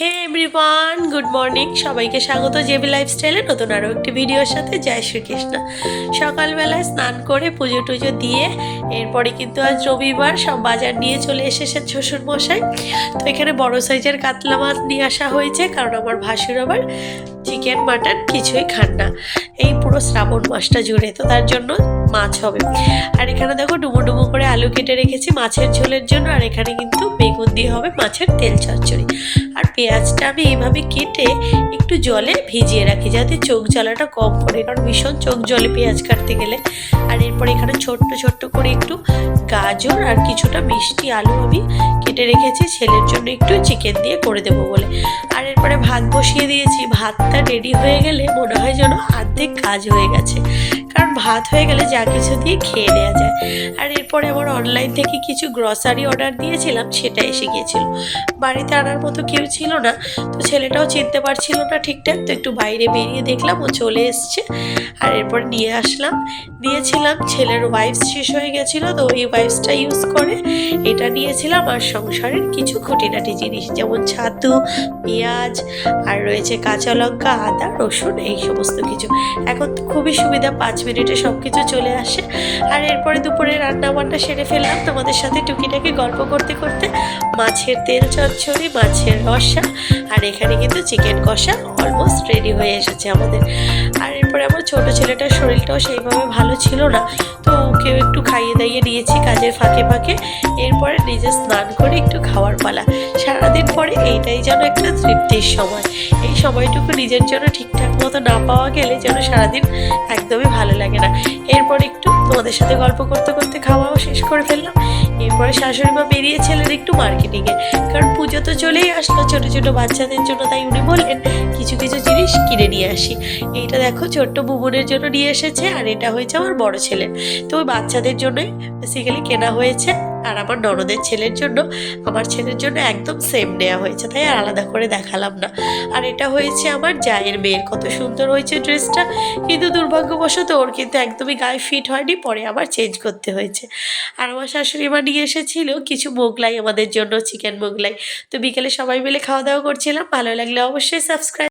হে everyone good morning সবাইকে স্বাগত JB লাইফস্টাইলে নতুন আরও একটি ভিডিওর সাথে। জয় শ্রীকৃষ্ণ। সকালবেলায় স্নান করে পুজো টুজো দিয়ে এরপরে কিন্তু আজ রবিবার সব বাজার নিয়ে চলে এসেছে শ্বশুর মশাই তো এখানে বড় সাইজের কাতলা মাছ নিয়ে আসা হয়েছে, কারণ আমার ভাসুর আবার চিকেন মাটন কিছুই খান না। এই পুরো শ্রাবণ মাসটা জুড়ে, তো তার জন্য মাছ হবে। আর এখানে দেখো ডুমো ডুমো করে আলু কেটে রেখেছি মাছের ঝোলের জন্য, আর এখানে কিন্তু বেগুন দিয়ে হবে মাছের তেল চচ্চড়ি। আর পেঁয়াজটা আমি এইভাবে কেটে একটু জলে ভিজিয়ে রাখি যাতে চোখ জ্বালাটা কম পড়ে। কারণ ভীষণ চোখ জলে পেঁয়াজ কাটতে গেলে। আর এরপর এখানে ছোট্ট ছোট্ট করে একটু গাজর আর কিছুটা মিষ্টি আলু আমি কেটে রেখেছি। ছেলের জন্য একটু চিকেন দিয়ে করে দেবো বলে। আর এরপরে ভাত বসিয়ে দিয়েছি। ভাতটা রেডি হয়ে গেলে মনে হয় যেন অর্ধেক কাজ হয়ে গেছে। কারণ ভাত হয়ে গেলে যা কিছু দিয়ে খেয়ে নেওয়া যায়। আর এরপরে আমার অনলাইন থেকে কিছু গ্রসারি অর্ডার দিয়েছিলাম, সেটা এসে গিয়েছিল। বাড়িতে আনার মতো কেউ ছিল না, তো ছেলেটাও চিনতে পারছিল না ঠিকঠাক, তো একটু বাইরে বেরিয়ে দেখলাম, ও চলে এসছে। আর এরপর নিয়ে আসলাম। দিয়েছিলাম, ছেলের ওয়াইফস শেষ হয়ে গেছিল, তো ওই ওয়াইফসটা ইউজ করে এটা নিয়েছিলাম। আর সংসারের কিছু খুঁটিনাটি জিনিস, যেমন ছাতু, পেঁয়াজ, আর রয়েছে কাঁচা লঙ্কা, আদা, রসুন, এই সমস্ত কিছু। এখন খুবই সুবিধা, পাঁচ মিনিটে সব কিছু চলে আসে। আর এরপরে দুপুরে রান্না বান্না সেরে ফেললাম। তোমাদের সাথে টুকিটাকি গল্প করতে করতে মাছের তেল চচ্চড়ি, মাছের রসা, আর এখানে কিন্তু চিকেন কষা অলমোস্ট রেডি হয়ে এসেছে আমাদের। আর এরপরে আমার ছোট ছেলেটার শরীরটাও সেইভাবে ভালো ছিল না। তো ওকেও একটু খাইয়ে দাইয়ে নিয়েছি কাজের ফাঁকে ফাঁকে। এরপরে নিজে স্নান করে একটু খাওয়ার পালা। সারাদিন পরে এইটাই যেন একটা তৃপ্তির সময়। এই সময়টুকু নিজের জন্য ঠিকঠাক মতো না পাওয়া গেলে যেন সারাদিন একদমই ভালো লাগে না। এরপর একটু তোমাদের সাথে গল্প করতে করতে খাওয়াও শেষ করে ফেললাম। এরপরে শাশুড়ি মা বেরিয়েছিলেন একটু মার্কেটিংয়ে কারণ পুজো তো চলেই আসলো ছোটো ছোটো বাচ্চাদের জন্য, তাই উনি বললেন, কিছু কিছু জিনিস কিনে নিয়ে আসি। এইটা দেখো ছোট্ট বুবনের জন্য নিয়ে এসেছে, আর এটা হয়েছে আমার বড় ছেলে তো ওই বাচ্চাদের জন্যই বেসিক্যালি কেনা হয়েছে, আর আমার ননদের ছেলের জন্য, আমার ছেলের জন্য একদম সেম নেওয়া হয়েছে, তাই আর আলাদা করে দেখালাম না। আর এটা হয়েছে আমার জায়ের মেয়ের, কত সুন্দর হয়েছে ড্রেসটা কিন্তু দুর্ভাগ্যবশত ওর কিন্তু একদমই গায়ে ফিট হয়নি, পরে আবার চেঞ্জ করতে হয়েছে। আর আমার শাশুড়ি মা নিয়ে এসেছিল, কিছু মোগলাই আমাদের জন্য চিকেন মোগলাই। তো বিকেলে সবাই মিলে খাওয়া দাওয়া করছিলাম, ভালো লাগলে অবশ্যই সাবস্ক্রাইব